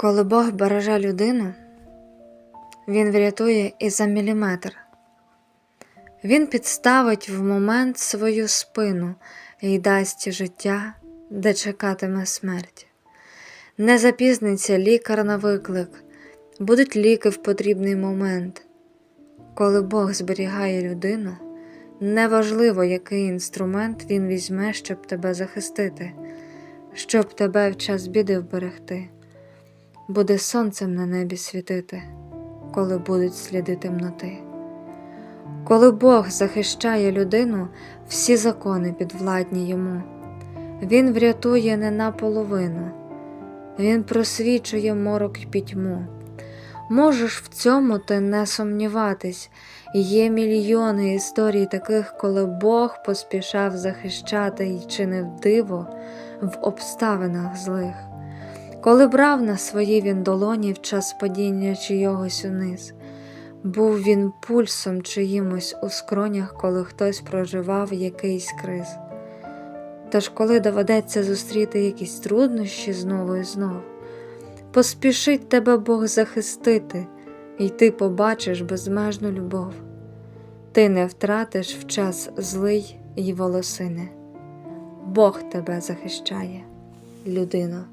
Коли Бог береже людину, Він врятує і за міліметр. Він підставить в момент свою спину і дасть життя, де чекатиме смерть. Не запізниться лікар на виклик, будуть ліки в потрібний момент. Коли Бог зберігає людину, неважливо, який інструмент він візьме, щоб тебе захистити, щоб тебе в час біди вберегти буде сонцем на небі світити, коли будуть сліди темноти. Коли Бог захищає людину, всі закони підвладні йому. Він врятує не наполовину, Він просвічує морок й пітьму. Можеш в цьому ти не сумніватись, є мільйони історій таких, коли Бог поспішав захищати й чинив диво в обставинах злих коли брав на свої він долоні в час падіння чийогось униз, був він пульсом чиїмось у скронях, коли хтось проживав якийсь криз. Тож, коли доведеться зустріти якісь труднощі знову і знов, поспішить тебе Бог захистити, і ти побачиш безмежну любов. Ти не втратиш в час злий й волосини. Бог тебе захищає, людино.